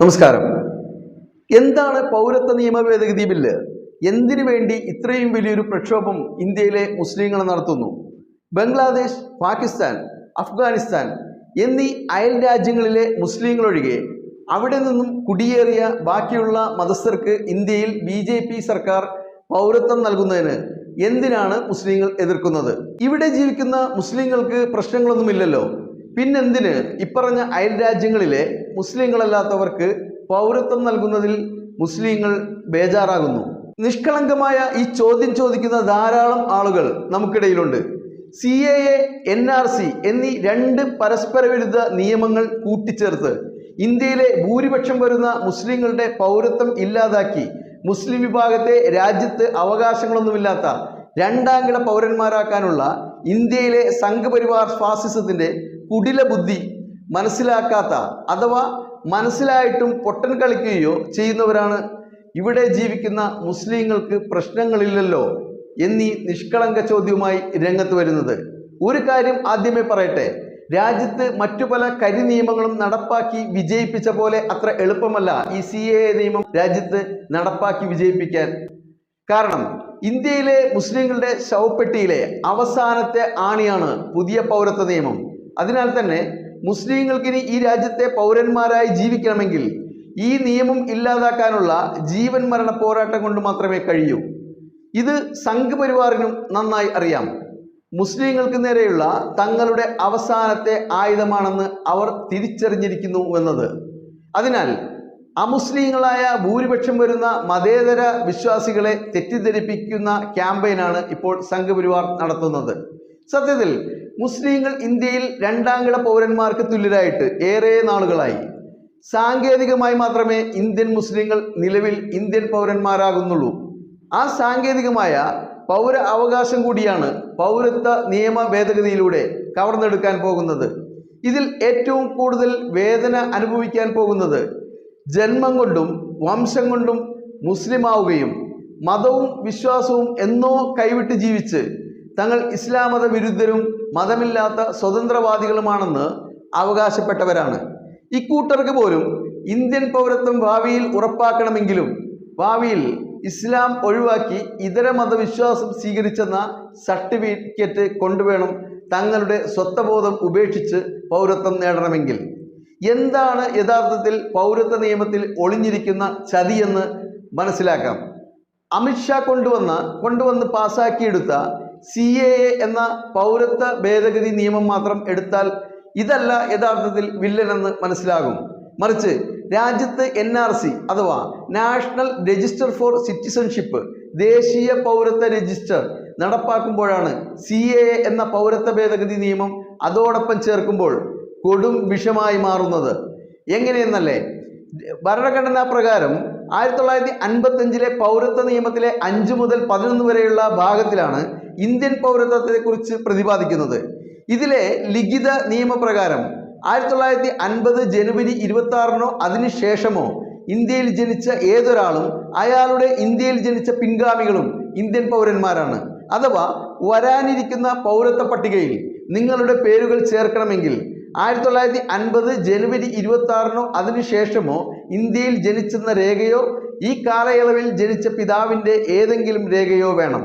നമസ്കാരം. എന്താണ് പൗരത്വ നിയമ ഭേദഗതി ബില്ല്? എന്തിനു വേണ്ടി ഇത്രയും വലിയൊരു പ്രക്ഷോഭം ഇന്ത്യയിലെ മുസ്ലിങ്ങൾ നടത്തുന്നു? ബംഗ്ലാദേശ് പാകിസ്ഥാൻ അഫ്ഗാനിസ്ഥാൻ എന്നീ അയൽ രാജ്യങ്ങളിലെ മുസ്ലിങ്ങളൊഴികെ അവിടെ നിന്നും കുടിയേറിയ ബാക്കിയുള്ള മതസ്ഥർക്ക് ഇന്ത്യയിൽ ബി ജെ പി സർക്കാർ പൗരത്വം നൽകുന്നതിന് എന്തിനാണ് മുസ്ലിങ്ങൾ എതിർക്കുന്നത്? ഇവിടെ ജീവിക്കുന്ന മുസ്ലിങ്ങൾക്ക് പ്രശ്നങ്ങളൊന്നുമില്ലല്ലോ. പിന്നെന്തിന്? ഇപ്പറഞ്ഞ അയൽ രാജ്യങ്ങളിലെ മുസ്ലിങ്ങളല്ലാത്തവർക്ക് പൗരത്വം നൽകുന്നതിൽ മുസ്ലിങ്ങൾ ബേജാറാകുന്നു. നിഷ്കളങ്കമായ ഈ ചോദ്യം ചോദിക്കുന്ന ധാരാളം ആളുകൾ നമുക്കിടയിലുണ്ട്. C A A N R C എന്നീ രണ്ട് പരസ്പര വിരുദ്ധ നിയമങ്ങൾ കൂട്ടിച്ചേർത്ത് ഇന്ത്യയിലെ ഭൂരിപക്ഷം വരുന്ന മുസ്ലിങ്ങളുടെ പൗരത്വം ഇല്ലാതാക്കി മുസ്ലിം വിഭാഗത്തെ രാജ്യത്ത് അവകാശങ്ങളൊന്നുമില്ലാത്ത രണ്ടാം കിട പൗരന്മാരാക്കാനുള്ള ഇന്ത്യയിലെ സംഘപരിവാർ ഫാസിസത്തിന്റെ കുടില ബുദ്ധി മനസ്സിലാക്കാത്ത അഥവാ മനസ്സിലായിട്ടും പൊട്ടൻ കളിക്കുകയോ ചെയ്യുന്നവരാണ് ഇവിടെ ജീവിക്കുന്ന മുസ്ലിങ്ങൾക്ക് പ്രശ്നങ്ങളില്ലല്ലോ എന്നീ നിഷ്കളങ്ക ചോദ്യവുമായി രംഗത്ത് വരുന്നത്. ഒരു കാര്യം ആദ്യമേ പറയട്ടെ. രാജ്യത്ത് മറ്റു പല കരി നിയമങ്ങളും നടപ്പാക്കി വിജയിപ്പിച്ച പോലെ അത്ര എളുപ്പമല്ല ഈ സി നിയമം രാജ്യത്ത് നടപ്പാക്കി വിജയിപ്പിക്കാൻ. കാരണം ഇന്ത്യയിലെ മുസ്ലിങ്ങളുടെ ശവപ്പെട്ടിയിലെ അവസാനത്തെ ആണിയാണ് പുതിയ പൗരത്വ നിയമം. അതിനാൽ തന്നെ മുസ്ലിങ്ങൾക്കിനി ഈ രാജ്യത്തെ പൗരന്മാരായി ജീവിക്കണമെങ്കിൽ ഈ നിയമം ഇല്ലാതാക്കാനുള്ള ജീവൻ മരണ പോരാട്ടം കൊണ്ട് മാത്രമേ കഴിയൂ. ഇത് സംഘപരിവാറിനും നന്നായി അറിയാം. മുസ്ലിങ്ങൾക്ക് നേരെയുള്ള തങ്ങളുടെ അവസാനത്തെ ആയുധമാണെന്ന് അവർ തിരിച്ചറിഞ്ഞിരിക്കുന്നു എന്നത്. അതിനാൽ അമുസ്ലിങ്ങളായ ഭൂരിപക്ഷം വരുന്ന മതേതര വിശ്വാസികളെ തെറ്റിദ്ധരിപ്പിക്കുന്ന ക്യാമ്പയിനാണ് ഇപ്പോൾ സംഘപരിവാർ നടത്തുന്നത്. സത്യത്തിൽ മുസ്ലിങ്ങൾ ഇന്ത്യയിൽ രണ്ടാം കിട പൗരന്മാർക്ക് തുല്യരായിട്ട് ഏറെ നാളുകളായി. സാങ്കേതികമായി മാത്രമേ ഇന്ത്യൻ മുസ്ലിങ്ങൾ നിലവിൽ ഇന്ത്യൻ പൗരന്മാരാകുന്നുള്ളൂ. ആ സാങ്കേതികമായ പൗര അവകാശം കൂടിയാണ് പൗരത്വ നിയമ ഭേദഗതിയിലൂടെ കവർന്നെടുക്കാൻ പോകുന്നത്. ഇതിൽ ഏറ്റവും കൂടുതൽ വേദന അനുഭവിക്കാൻ പോകുന്നത് ജന്മം കൊണ്ടും വംശം കൊണ്ടും മുസ്ലിമാവുകയും മതവും വിശ്വാസവും എന്നോ കൈവിട്ട് ജീവിച്ച് തങ്ങൾ ഇസ്ലാം മത വിരുദ്ധരും മതമില്ലാത്ത സ്വതന്ത്രവാദികളുമാണെന്ന് അവകാശപ്പെട്ടവരാണ്. ഇക്കൂട്ടർക്ക് പോലും ഇന്ത്യൻ പൗരത്വം ഭാവിയിൽ ഉറപ്പാക്കണമെങ്കിലും ഭാവിയിൽ ഇസ്ലാം ഒഴിവാക്കി ഇതര മതവിശ്വാസം സ്വീകരിച്ചെന്ന സർട്ടിഫിക്കറ്റ് കൊണ്ടുവേണം തങ്ങളുടെ സ്വത്വബോധം ഉപേക്ഷിച്ച് പൗരത്വം നേടണമെങ്കിൽ. എന്താണ് യഥാർത്ഥത്തിൽ പൗരത്വ നിയമത്തിൽ ഒളിഞ്ഞിരിക്കുന്ന ചതിയെന്ന് മനസ്സിലാക്കാം. അമിത്ഷാ കൊണ്ടുവന്ന കൊണ്ടുവന്ന് പാസാക്കിയെടുത്ത സി എ എ എന്ന പൗരത്വ ഭേദഗതി നിയമം മാത്രം എടുത്താൽ ഇതല്ല യഥാർത്ഥത്തിൽ വില്ലനെന്ന് മനസ്സിലാകും. മറിച്ച് രാജ്യത്ത് എൻ ആർ സി അഥവാ നാഷണൽ രജിസ്റ്റർ ഫോർ സിറ്റിസൺഷിപ്പ് ദേശീയ പൗരത്വ രജിസ്റ്റർ നടപ്പാക്കുമ്പോഴാണ് സി എ എ എന്ന പൗരത്വ ഭേദഗതി നിയമം അതോടൊപ്പം ചേർക്കുമ്പോൾ കൊടും വിഷമായി മാറുന്നത്. എങ്ങനെയെന്നല്ലേ? ഭരണഘടനാ പ്രകാരം ആയിരത്തി തൊള്ളായിരത്തി അൻപത്തഞ്ചിലെ പൗരത്വ നിയമത്തിലെ അഞ്ച് മുതൽ പതിനൊന്ന് വരെയുള്ള ഭാഗത്തിലാണ് ഇന്ത്യൻ പൗരത്വത്തെക്കുറിച്ച് പ്രതിപാദിക്കുന്നത്. ഇതിലെ ലിഖിത നിയമപ്രകാരം ആയിരത്തി തൊള്ളായിരത്തി അൻപത് ജനുവരി ഇരുപത്തി ആറിനോ അതിനുശേഷമോ ഇന്ത്യയിൽ ജനിച്ച ഏതൊരാളും അയാളുടെ ഇന്ത്യയിൽ ജനിച്ച പിൻഗാമികളും ഇന്ത്യൻ പൗരന്മാരാണ്. അഥവാ വരാനിരിക്കുന്ന പൗരത്വ പട്ടികയിൽ നിങ്ങളുടെ പേരുകൾ ചേർക്കണമെങ്കിൽ ആയിരത്തി തൊള്ളായിരത്തി അൻപത് ജനുവരി ഇരുപത്തി ആറിനോ അതിനുശേഷമോ ഇന്ത്യയിൽ ജനിച്ചെന്ന രേഖയോ ഈ കാലയളവിൽ ജനിച്ച പിതാവിന്റെ ഏതെങ്കിലും രേഖയോ വേണം.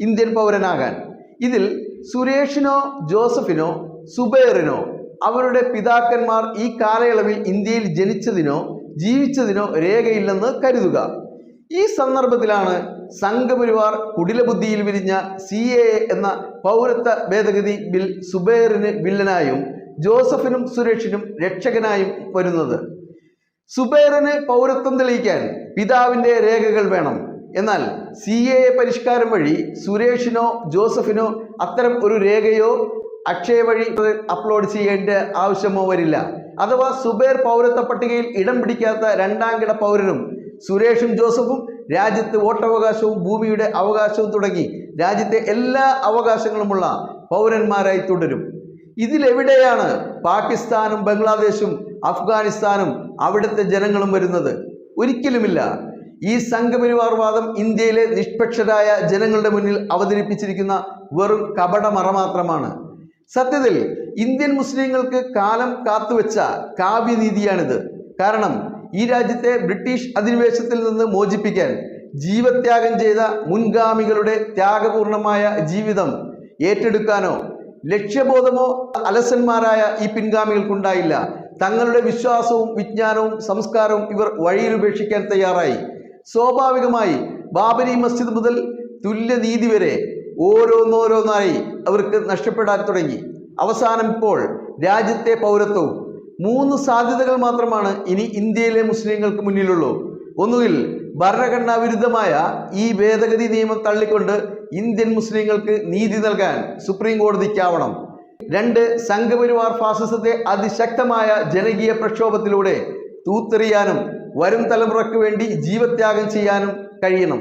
ഇന്ത്യൻ പൗരനാകാൻ. ഇതിൽ സുരേഷിനോ ജോസഫിനോ സുബൈറിനോ അവരുടെ പിതാക്കന്മാർ ഈ കാലയളവിൽ ഇന്ത്യയിൽ ജനിച്ചതിനോ ജീവിച്ചതിനോ രേഖയില്ലെന്ന് കരുതുക. ഈ സന്ദർഭത്തിലാണ് സംഘപരിവാർ കുടിലബുദ്ധിയിൽ വിരിഞ്ഞ സി എ എന്ന പൗരത്വ ഭേദഗതി ബിൽ സുബൈറിന് വില്ലനായും ജോസഫിനും സുരേഷിനും രക്ഷകനായും വരുന്നത്. സുബൈറിന് പൗരത്വം തെളിയിക്കാൻ പിതാവിന്റെ രേഖകൾ വേണം. എന്നാൽ സി എ പരിഷ്കാരം വഴി സുരേഷിനോ ജോസഫിനോ അത്തരം ഒരു രേഖയോ അക്ഷയ വഴി അപ്ലോഡ് ചെയ്യേണ്ട ആവശ്യമോ വരില്ല. അഥവാ സുബേർ പൗരത്വ പട്ടികയിൽ ഇടം പിടിക്കാത്ത രണ്ടാം കിട പൗരനും സുരേഷും ജോസഫും രാജ്യത്ത് വോട്ടവകാശവും ഭൂമിയുടെ അവകാശവും തുടങ്ങി രാജ്യത്തെ എല്ലാ അവകാശങ്ങളുമുള്ള പൗരന്മാരായി തുടരും. ഇതിലെവിടെയാണ് പാകിസ്ഥാനും ബംഗ്ലാദേശും അഫ്ഗാനിസ്ഥാനും അവിടുത്തെ ജനങ്ങളും വരുന്നത്? ഒരിക്കലുമില്ല. ഈ സംഘപരിവാർവാദം ഇന്ത്യയിലെ നിഷ്പക്ഷരായ ജനങ്ങളുടെ മുന്നിൽ അവതരിപ്പിച്ചിരിക്കുന്ന വെറും കപടമറ മാത്രമാണ്. സത്യത്തിൽ ഇന്ത്യൻ മുസ്ലിങ്ങൾക്ക് കാലം കാത്തുവെച്ച കാവ്യനീതിയാണിത്. കാരണം ഈ രാജ്യത്തെ ബ്രിട്ടീഷ് അധിനിവേശത്തിൽ നിന്ന് മോചിപ്പിക്കാൻ ജീവത്യാഗം ചെയ്ത മുൻഗാമികളുടെ ത്യാഗപൂർണമായ ജീവിതം ഏറ്റെടുക്കാനോ ലക്ഷ്യബോധമോ അലസന്മാരായ ഈ പിൻഗാമികൾക്കുണ്ടായില്ല. തങ്ങളുടെ വിശ്വാസവും വിജ്ഞാനവും സംസ്കാരവും ഇവർ വഴിയിൽ ഉപേക്ഷിക്കാൻ തയ്യാറായി. സ്വാഭാവികമായി ബാബരി മസ്ജിദ് മുതൽ തുല്യനീതി വരെ ഓരോന്നോരോന്നായി അവർക്ക് നഷ്ടപ്പെടാൻ തുടങ്ങി. അവസാനം ഇപ്പോൾ രാജ്യത്തെ പൗരത്വവും മൂന്ന് സാധ്യതകൾ മാത്രമാണ് ഇനി ഇന്ത്യയിലെ മുസ്ലിങ്ങൾക്ക് മുന്നിലുള്ളൂ. ഒന്നുകിൽ ഭരണഘടനാ വിരുദ്ധമായ ഈ ഭേദഗതി നിയമം തള്ളിക്കൊണ്ട് ഇന്ത്യൻ മുസ്ലിങ്ങൾക്ക് നീതി നൽകാൻ സുപ്രീം കോടതിക്കാവണം. രണ്ട് സംഘപരിവാർ ഫാസിസത്തെ അതിശക്തമായ ജനകീയ പ്രക്ഷോഭത്തിലൂടെ തൂത്തെറിയാനും വരും തലമുറയ്ക്ക് വേണ്ടി ജീവത്യാഗം ചെയ്യാനും കഴിയണം.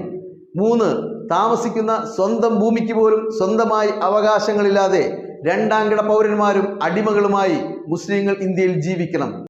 മൂന്ന് താമസിക്കുന്ന സ്വന്തം ഭൂമിക്ക് പോലും സ്വന്തമായി അവകാശങ്ങളില്ലാതെ രണ്ടാംകിട പൗരന്മാരും അടിമകളുമായി മുസ്ലിങ്ങൾ ഇന്ത്യയിൽ ജീവിക്കണം.